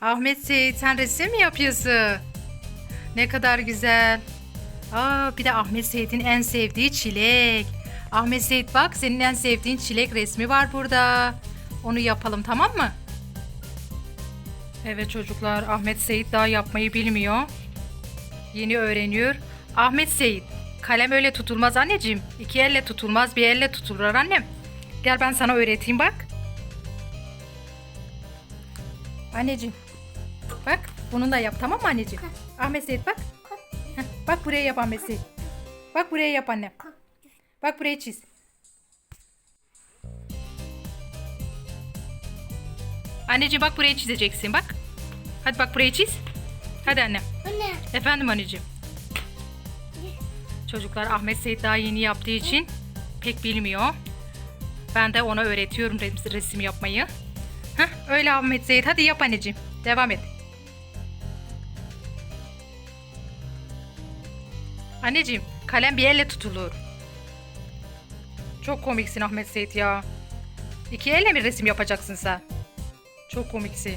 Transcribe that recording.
Ahmet Seyit sen resim mi yapıyorsun? Ne kadar güzel. Aa, bir de Ahmet Seyit'in en sevdiği çilek. Ahmet Seyit bak senin en sevdiğin çilek resmi var burada. Onu yapalım tamam mı? Evet çocuklar Ahmet Seyit daha yapmayı bilmiyor. Yeni öğreniyor. Ahmet Seyit kalem öyle tutulmaz anneciğim. İki elle tutulmaz bir elle tutulur annem. Gel ben sana öğreteyim bak. Anneciğim. Bak bunu da yap tamam mı anneciğim? Ahmet Seyit bak. Heh, bak buraya yap Ahmet Seyit. Bak buraya yap annem. Bak buraya çiz. Anneciğim bak buraya çizeceksin bak. Hadi bak buraya çiz. Hadi annem. Anne. Efendim anneciğim. Çocuklar Ahmet Seyit daha yeni yaptığı için pek bilmiyor. Ben de ona öğretiyorum res- resim yapmayı. Heh, öyle Ahmet Seyit. Hadi yap anneciğim. Devam et. Anneciğim kalem bir elle tutulur. Çok komiksin Ahmet Seyit ya. İki elle mi resim yapacaksın sen? Çok komiksin.